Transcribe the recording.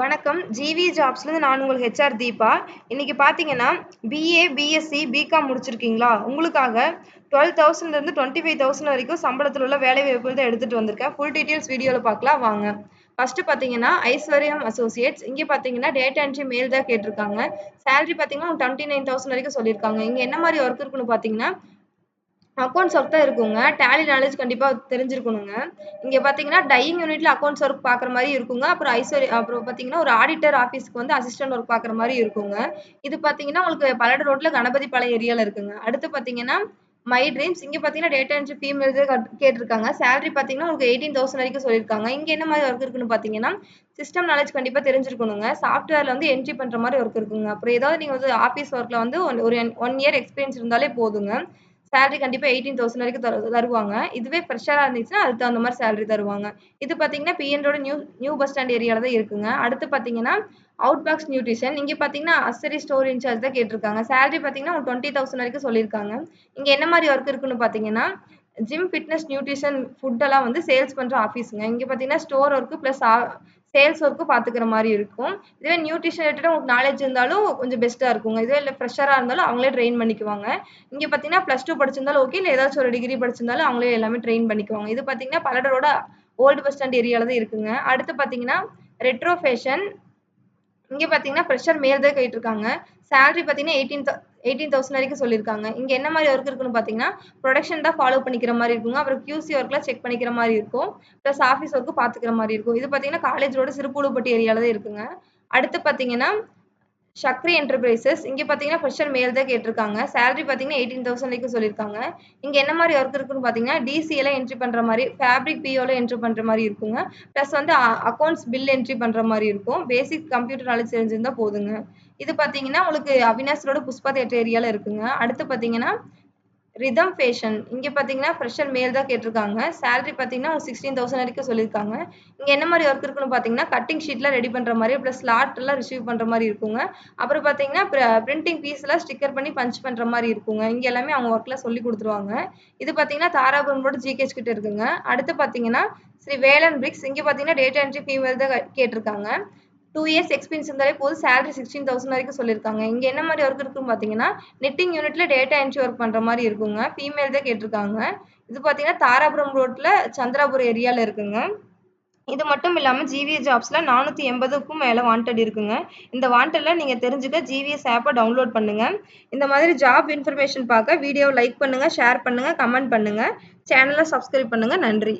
வணக்கம். ஜிவி ஜாப்ஸ்லேருந்து நான் உங்கள் ஹெச்ஆர் தீபா. இன்னைக்கு பார்த்தீங்கன்னா பிஏ பிஎஸ்சி பிகாம் முடிச்சிருக்கீங்களா? உங்களுக்காக டுவெல் தௌசண்ட்லேருந்து டுவெண்ட்டி ஃபைவ் தௌசண்ட் வரைக்கும் சம்பளத்தில் உள்ள வேலை வாய்ப்புகள் தான் எடுத்துகிட்டு வந்திருக்கேன். ஃபுல் டீட்டெயில்ஸ் வீடியோவில் பார்க்கலாம் வாங்க. ஃபர்ஸ்ட் பார்த்தீங்கன்னா ஐஸ்வர்யம் அசோசியேட்ஸ் இங்கே பார்த்தீங்கன்னா டேட்டா என்ட்ரி மேல் தான் கேட்டிருக்காங்க. சேலரி பார்த்தீங்கன்னா டுவெண்ட்டி நைன் தௌசண்ட் வரைக்கும் சொல்லியிருக்காங்க. இங்கே என்ன மாதிரி ஒர்க் இருக்குன்னு பார்த்தீங்கன்னா அக்கௌண்ட்ஸ் ஒர்க் தான் இருக்குங்க. டேலி நாலேஜ் கண்டிப்பாக தெரிஞ்சிருக்கணுங்க. இங்கே பார்த்தீங்கன்னா டையிங் யூனிட்ல அக்கௌண்ட்ஸ் ஒர்க் பார்க்குற மாதிரி இருக்குங்க. அப்புறம் ஐஸ்வரி அப்புறம் பார்த்தீங்கன்னா ஒரு ஆடிட்டர் ஆஃபீஸ்க்கு வந்து அசிஸ்டன்ட் ஒர்க் பார்க்குற மாதிரி இருக்குங்க. இது பார்த்தீங்கன்னா உங்களுக்கு பல்லட ரோட்டில் கணபதி பாளையம் ஏரியாவில் இருக்குங்க. அடுத்து பார்த்தீங்கன்னா மை ட்ரீம்ஸ் இங்கே பார்த்தீங்கன்னா டேட்டா என்ட்ரி ஃபீமேல்ஸ் கேட்டிருக்காங்க. சேலரி பார்த்தீங்கன்னா உங்களுக்கு எயிட்டீன் தௌசண்ட் வரைக்கும் சொல்லியிருக்காங்க. இங்கே என்ன மாதிரி ஒர்க் இருக்குன்னு பார்த்தீங்கன்னா சிஸ்டம் நாலேஜ் கண்டிப்பாக தெரிஞ்சிருக்கணுங்க. சாஃப்ட்வேரில் வந்து என்ட்ரி பண்ணுற மாதிரி ஒர்க் இருக்குங்க. அப்புறம் ஏதாவது நீங்கள் வந்து ஆஃபீஸ் ஒர்க்கில் வந்து ஒரு ஒன் இயர் எக்ஸ்பீரியன்ஸ் இருந்தாலே போதுங்க. சேலரி கண்டிப்பாக எயிட்டீன் தௌசண்ட் வரைக்கும் தரு தருவாங்க. இதுவே ஃப்ரெஷராக இருந்துச்சுன்னா அதுக்கு தகுந்த மாதிரி சேலரி தருவாங்க. இது பார்த்தீங்கன்னா பிஎன்ரோட நியூ நியூ பஸ் ஸ்டாண்ட் ஏரியாவில் தான் இருக்குங்க. அடுத்து பார்த்தீங்கன்னா அவுட் பாக்ஸ் நியூட்ரிஷன் இங்கே பார்த்தீங்கன்னா அசரி ஸ்டோர் இன்சார்ஜ் தான் கேட்டிருக்காங்க. சேலரி பார்த்தீங்கன்னா ஒரு டுவெண்ட்டி தௌசண்ட் வரைக்கும் சொல்லியிருக்காங்க. இங்கே என்ன மாதிரி ஒர்க் இருக்குன்னு பார்த்தீங்கன்னா ஜிம் ஃபிட்னஸ் நியூட்ரிஷன் ஃபுட்டெல்லாம் வந்து சேல்ஸ் பண்ணுற ஆஃபீஸுங்க இங்கே பார்த்தீங்கன்னா store work plus sales work பார்த்துக்கிற மாதிரி இருக்கும். இதுவே நியூட்ரிஷன் ரிலேட்டடாக உங்களுக்கு நாலேஜ் இருந்தாலும் கொஞ்சம் பெஸ்ட்டாக இருக்குங்க. இதுவே இல்லை ஃப்ரெஷராக இருந்தாலும் அவங்களே ட்ரெயின் பண்ணிக்குவாங்க. இங்கே பார்த்தீங்கன்னா ப்ளஸ் டூ படிச்சிருந்தாலும் ஓகே இல்லை ஏதாச்சும் ஒரு டிகிரி படிச்சிருந்தாலும் அவங்களே எல்லாமே ட்ரெயின் பண்ணிக்குவாங்க. இது பார்த்தீங்கன்னா பல்லடரோட ஓல்டு பஸ் ஸ்டாண்ட் ஏரியாவில் தான் இருக்குங்க. அடுத்து பார்த்தீங்கன்னா ரெட்ரோ ஃபேஷன் இங்கே பார்த்தீங்கன்னா ஃப்ரெஷர் மேல் தான் கேட்டிருக்காங்க. சேலரி பார்த்தீங்கன்னா எயிட்டீன் எயிட்டீன் தௌசண்ட் வரைக்கும் சொல்லியிருக்காங்க. இங்கே என்ன மாதிரி ஒர்க் இருக்குன்னு பார்த்தீங்கன்னா ப்ரொடக்ஷன் தான் ஃபாலோ பண்ணிக்கிற மாதிரி இருக்குங்க. அப்புறம் கியூசி ஒர்க்லாம் செக் பண்ணிக்கிற மாதிரி இருக்கும். ப்ளஸ் ஆஃபீஸ் ஒர்க்கு பார்த்துக்கிற மாதிரி இருக்கும். இது பார்த்தீங்கன்னா காலேஜோட சிறுப்புழுப்பட்டி ஏரியாவில் தான் இருக்குங்க. அடுத்து பார்த்தீங்கன்னா சக்ரி என்டர்பிரைசஸ் இங்கே பார்த்தீங்கன்னா ஃபர்ஸ்ட் மேல் தான் கேட்டிருக்காங்க. சேலரி பார்த்தீங்கன்னா எயிட்டீன் தௌசண்ட் வரைக்கும் சொல்லியிருக்காங்க. இங்கே என்ன மாதிரி ஒர்க் இருக்குன்னு பார்த்தீங்கன்னா டிசியில் என்ட்ரி பண்ணுற மாதிரி ஃபேப்ரிக் பிஓவில் என்ட்ரி பண்ணுற மாதிரி இருக்குங்க. ப்ளஸ் வந்து அக்கௌண்ட்ஸ் பில் என்ட்ரி பண்ணுற மாதிரி இருக்கும். பேசிக் கம்ப்யூட்டர் நாலேஜ் தெரிஞ்சிருந்தா போதுங்க. இது பார்த்தீங்கன்னா உங்களுக்கு அவினாசரோட புஷ்பா தேட்டர் ஏரியாவில் இருக்குங்க. அடுத்து பார்த்தீங்கன்னா ரிதம் ஃபேஷன் இங்கே பார்த்தீங்கன்னா ஃப்ரெஷர் மேல் தான் கேட்டிருக்காங்க. சேலரி பார்த்தீங்கன்னா சிக்ஸ்டீன் தௌசண்ட் வரைக்கும் சொல்லியிருக்காங்க. இங்கே என்ன மாதிரி ஒர்க் இருக்குன்னு பார்த்தீங்கன்னா கட்டிங் ஷீட்லாம் ரெடி பண்ணுற மாதிரி ப்ளஸ் ஸ்லாட்லாம் ரிசீவ் பண்ணுற மாதிரி இருக்குங்க. அப்புறம் பார்த்தீங்கன்னா பிரிண்டிங் பீஸ்லாம் ஸ்டிக்கர் பண்ணி பஞ்ச் பண்ணுற மாதிரி இருக்குங்க. இங்கே எல்லாமே அவங்க ஒர்க்கில் சொல்லி கொடுத்துருவாங்க. இது பார்த்தீங்கன்னா தாராபுரம் ரோடு ஜிகேச் கிட்ட இருக்குங்க. அடுத்து பார்த்தீங்கன்னா ஸ்ரீ வேலன் பிரிக்ஸ் இங்கே பார்த்தீங்கன்னா டேட்டா என்ட்ரி ஃபீமேல் தான் கேட்டிருக்காங்க. டூ இயர்ஸ் எக்ஸ்பீரியன்ஸ் இருந்தாலே போதும். சேலரி சிக்ஸ்டீன் தௌசண்ட் வரைக்கும் சொல்லியிருக்காங்க. இங்கே என்ன மாதிரி ஒர்க் இருக்குன்னு பார்த்தீங்கன்னா நெட்டிங் யூனிட்ல டேட்டா என்ட்ரி ஒர்க் பண்ணுற மாதிரி இருக்குங்க. ஃபீமேல் தான் கேட்டிருக்காங்க. இது பார்த்தீங்கன்னா தாராபுரம் ரோட்டில் சந்திராபுரம் ஏரியாவில் இருக்குங்க. இது மட்டும் இல்லாமல் ஜிவிஎஸ் ஜாப்ஸில் நானூற்றி எண்பதுக்கும் மேலே வாண்டட் இருக்குங்க. இந்த வாண்டடில் நீங்கள் தெரிஞ்சுக்க ஜிவிஎஸ் ஆப்பை டவுன்லோட் பண்ணுங்கள் இந்த மாதிரி ஜாப் இன்ஃபர்மேஷன் பார்க்க வீடியோவை லைக் பண்ணுங்கள் ஷேர் பண்ணுங்கள் கமெண்ட் பண்ணுங்கள் சேனலை சப்ஸ்கிரைப் பண்ணுங்கள் நன்றி.